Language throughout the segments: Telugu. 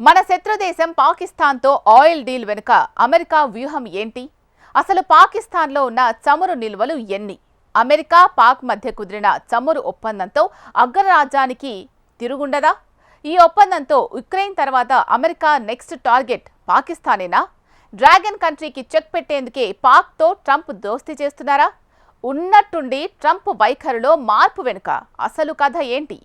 మన శత్రుదేశం పాకిస్తాన్తో ఆయిల్ డీల్ వెనుక అమెరికా వ్యూహం ఏంటి? అసలు పాకిస్తాన్లో ఉన్న చమురు నిల్వలు ఎన్ని? అమెరికా పాక్ మధ్య కుదిరిన చమురు ఒప్పందంతో అగ్రరాజ్యానికి తిరుగుండదా? ఈ ఒప్పందంతో ఉక్రెయిన్ తర్వాత అమెరికా నెక్స్ట్ టార్గెట్ పాకిస్తానేనా? డ్రాగన్ కంట్రీకి చెక్ పెట్టేందుకే పాక్తో ట్రంప్ దోస్తి చేస్తున్నారా? ఉన్నట్టుండి ట్రంప్ వైఖరిలో మార్పు వెనుక అసలు కథ ఏంటి?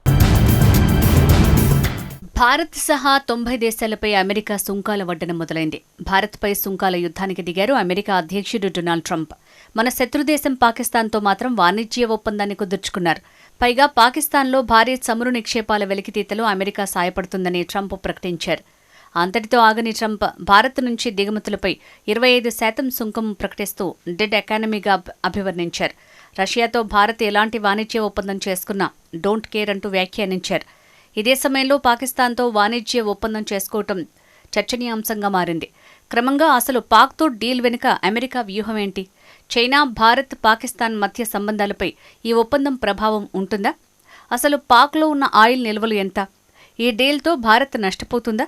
భారత్ సహా తొంభై దేశాలపై అమెరికా సుంకాల వడ్డన మొదలైంది. భారత్పై సుంకాల యుద్ధానికి దిగారు అమెరికా అధ్యక్షుడు డొనాల్డ్ ట్రంప్. మన శత్రుదేశం పాకిస్తాన్తో మాత్రం వాణిజ్య ఒప్పందాన్ని కుదుర్చుకున్నారు. పైగా పాకిస్తాన్లో భారీ చమురు నిక్షేపాల వెలికితీతలో అమెరికా సాయపడుతుందని ట్రంప్ ప్రకటించారు. అంతటితో ఆగని ట్రంప్ భారత్ నుంచి దిగుమతులపై ఇరవై ఐదు శాతం సుంకం ప్రకటిస్తూ డెడ్ ఎకానమీగా అభివర్ణించారు. రష్యాతో భారత్ ఎలాంటి వాణిజ్య ఒప్పందం చేసుకున్నా డోంట్ కేర్ అంటూ వ్యాఖ్యానించారు. ఇదే సమయంలో పాకిస్తాన్తో వాణిజ్య ఒప్పందం చేసుకోవటం చర్చనీయాంశంగా మారింది. క్రమంగా అసలు పాక్తో డీల్ వెనుక అమెరికా వ్యూహం ఏంటి చైనా భారత్ పాకిస్తాన్ మధ్య సంబంధాలపై ఈ ఒప్పందం ప్రభావం ఉంటుందా? అసలు పాక్లో ఉన్న ఆయిల్ నిల్వలు ఎంత? ఈ డీల్తో భారత్ నష్టపోతుందా?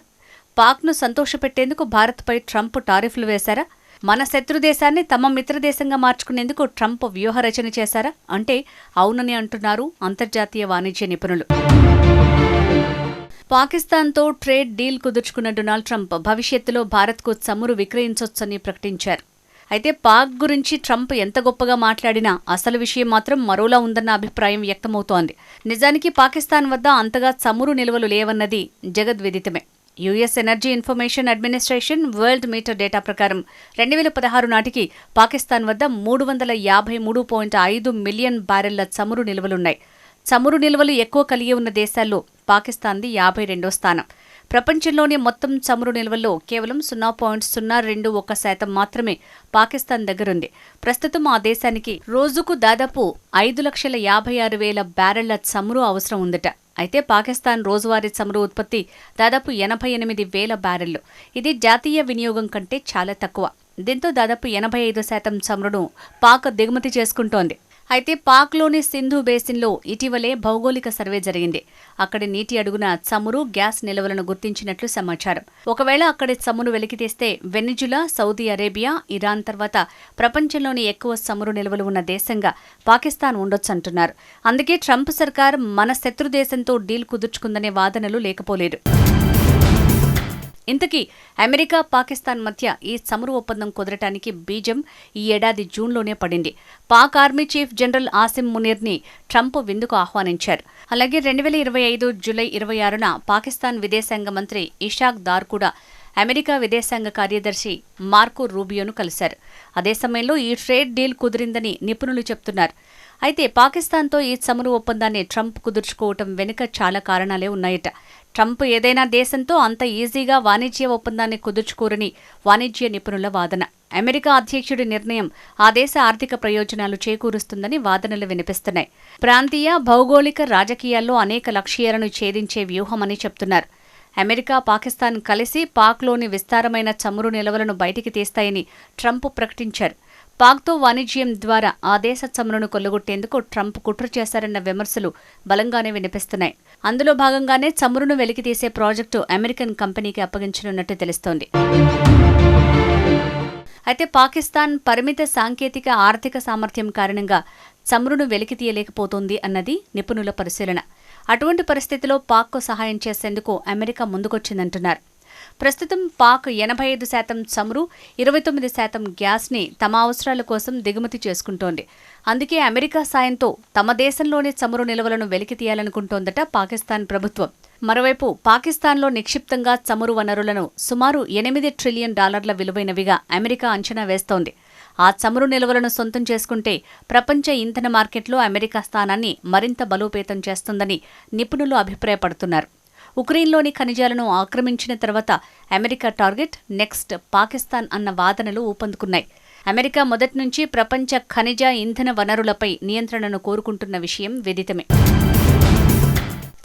పాక్ను సంతోషపెట్టేందుకు భారత్పై ట్రంప్ టారిఫ్లు వేశారా? మన శత్రుదేశాన్ని తమ మిత్రదేశంగా మార్చుకునేందుకు ట్రంప్ వ్యూహరచన చేశారా? అంటే అవునని అంటున్నారు అంతర్జాతీయ వాణిజ్య నిపుణులు. పాకిస్తాన్తో ట్రేడ్ డీల్ కుదుర్చుకున్న డొనాల్డ్ ట్రంప్ భవిష్యత్తులో భారత్కు చమురు విక్రయించొచ్చని ప్రకటించారు. అయితే పాక్ గురించి ట్రంప్ ఎంత గొప్పగా మాట్లాడినా అసలు విషయం మాత్రం మరోలా ఉందన్న అభిప్రాయం వ్యక్తమవుతోంది. నిజానికి పాకిస్తాన్ వద్ద అంతగా చమురు నిల్వలు లేవన్నది జగద్విదితమే US energy information administration world meter data ప్రకారం రెండు వేల పదహారు నాటికి పాకిస్తాన్ వద్ద మూడు వందల యాభై మూడు పాయింట్ ఐదు మిలియన్ బ్యారెళ్ళ చమురు నిల్వలున్నాయి. చమురు నిల్వలు ఎక్కువ కలిగి ఉన్న దేశాల్లో పాకిస్తాన్ది యాభై రెండో స్థానం. ప్రపంచంలోనే మొత్తం చమురు నిల్వల్లో కేవలం సున్నా పాయింట్ సున్నా రెండు ఒక శాతం మాత్రమే పాకిస్తాన్ దగ్గరుంది. ప్రస్తుతం ఆ దేశానికి రోజుకు దాదాపు ఐదు లక్షల యాభై ఆరు వేల బ్యారెళ్ళ చమురు అవసరం ఉందట. అయితే పాకిస్తాన్ రోజువారీ చమురు ఉత్పత్తి దాదాపు ఎనభై ఎనిమిది వేల బ్యారెళ్ళు. ఇది జాతీయ వినియోగం కంటే చాలా తక్కువ. దీంతో దాదాపు ఎనభై ఐదు శాతం చమురును పాక్ దిగుమతి చేసుకుంటోంది. అయితే పాక్లోని సింధు బేసిన్లో ఇటీవలే భౌగోళిక సర్వే జరిగింది. అక్కడి నీటి అడుగున చమురు గ్యాస్ నిల్వలను గుర్తించినట్లు సమాచారం. ఒకవేళ అక్కడి చమురు వెలికితీస్తే వెనిజులా సౌదీ అరేబియా ఇరాన్ తర్వాత ప్రపంచంలోని ఎక్కువ చమురు నిల్వలు ఉన్న దేశంగా పాకిస్తాన్ ఉండొచ్చంటున్నారు. అందుకే ట్రంప్ సర్కార్ మన శత్రు దేశంతో డీల్ కుదుర్చుకుందనే వాదనలు లేకపోలేదు. ఇంతకీ అమెరికా పాకిస్తాన్ మధ్య ఈ చమురు ఒప్పందం కుదరటానికి బీజం ఈ ఏడాది జూన్లోనే పడింది. Pak army chief general Asim మునీర్ని Trump విందుకు ఆహ్వానించారు. అలాగే రెండు వేల ఇరవై ఐదు జూలై ఇరవై ఆరున పాకిస్తాన్ విదేశాంగ మంత్రి ఇషాక్ దార్ కూడా అమెరికా విదేశాంగ కార్యదర్శి మార్కో రూబియోను కలిశారు. అదే సమయంలో ఈ ట్రేడ్ డీల్ కుదిరిందని నిపుణులు చెప్తున్నారు. అయితే పాకిస్తాన్తో ఈ చమురు ఒప్పందాన్ని ట్రంప్ కుదుర్చుకోవటం వెనుక చాలా కారణాలే ఉన్నాయట. ట్రంప్ ఏదైనా దేశంతో అంత ఈజీగా వాణిజ్య ఒప్పందాన్ని కుదుర్చుకోరని వాణిజ్య నిపుణుల వాదన. అమెరికా అధ్యక్షుడి నిర్ణయం ఆ దేశ ఆర్థిక ప్రయోజనాలు చేకూరుస్తుందని వాదనలు వినిపిస్తున్నాయి. ప్రాంతీయ భౌగోళిక రాజకీయాల్లో అనేక లక్ష్యాలను ఛేదించే వ్యూహమని చెప్తున్నారు. అమెరికా పాకిస్తాన్ కలిసి పాక్లోని విస్తారమైన చమురు నిల్వలను బయటికి తీస్తాయని ట్రంప్ ప్రకటించారు. పాక్తో వాణిజ్యం ద్వారా ఆ దేశ చమురును కొల్లగొట్టేందుకు ట్రంప్ కుట్ర చేశారన్న విమర్శలు బలంగానే వినిపిస్తున్నాయి. అందులో భాగంగానే చమురును వెలికితీసే ప్రాజెక్టు అమెరికన్ కంపెనీకి అప్పగించనున్నట్టు తెలుస్తోంది. అయితే పాకిస్తాన్ పరిమిత సాంకేతిక ఆర్థిక సామర్థ్యం కారణంగా చమురును వెలికితీయలేకపోతోంది అన్నది నిపుణుల పరిశీలన. అటువంటి పరిస్థితిలో పాక్కు సహాయం చేసేందుకు అమెరికా ముందుకొచ్చిందంటున్నారు. ప్రస్తుతం పాక్ ఎనభై ఐదు శాతం చమురు ఇరవై తొమ్మిది శాతం గ్యాస్ని తమ అవసరాల కోసం దిగుమతి చేసుకుంటోంది. అందుకే అమెరికా సాయంతో తమ దేశంలోని చమురు నిల్వలను వెలికి తీయాలనుకుంటోందట పాకిస్తాన్ ప్రభుత్వం. మరోవైపు పాకిస్తాన్లో నిక్షిప్తంగా చమురు వనరులను సుమారు ఎనిమిది ట్రిలియన్ డాలర్ల విలువైనవిగా అమెరికా అంచనా వేస్తోంది. ఆ చమురు నిల్వలను సొంతం చేసుకుంటే ప్రపంచ ఇంధన మార్కెట్లో అమెరికా స్థానాన్ని మరింత బలోపేతం చేస్తుందని నిపుణులు అభిప్రాయపడుతున్నారు. ఉక్రెయిన్లోని ఖనిజాలను ఆక్రమించిన తర్వాత అమెరికా టార్గెట్ నెక్స్ట్ పాకిస్తాన్ అన్న వాదనలు ఊపందుకున్నాయి. అమెరికా మొదటి నుంచి ప్రపంచ ఖనిజ ఇంధన వనరులపై నియంత్రణను కోరుకుంటున్న విషయం విదితమే.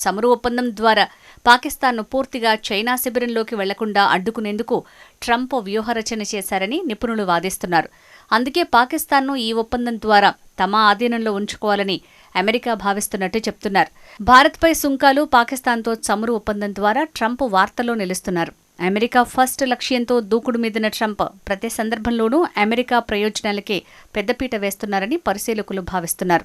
చమురు ఒప్పందం ద్వారా పాకిస్తాన్ను పూర్తిగా చైనా శిబిరంలోకి వెళ్ళకుండా అడ్డుకునేందుకు ట్రంప్ వ్యూహరచన చేశారని నిపుణులు వాదిస్తున్నారు. అందుకే పాకిస్తాన్ను ఈ ఒప్పందం ద్వారా తమ ఆధీనంలో ఉంచుకోవాలని అమెరికా భావిస్తున్నట్టు చెప్తున్నారు. భారత్పై సుంకాలు పాకిస్తాన్తో చమురు ఒప్పందం ద్వారా ట్రంప్ వార్తల్లో నిలుస్తున్నారు. అమెరికా ఫస్ట్ లక్ష్యంతో దూకుడు మీదిన ట్రంప్ ప్రతి సందర్భంలోనూ అమెరికా ప్రయోజనాలకే పెద్దపీట వేస్తున్నారని పరిశీలకులు భావిస్తున్నారు.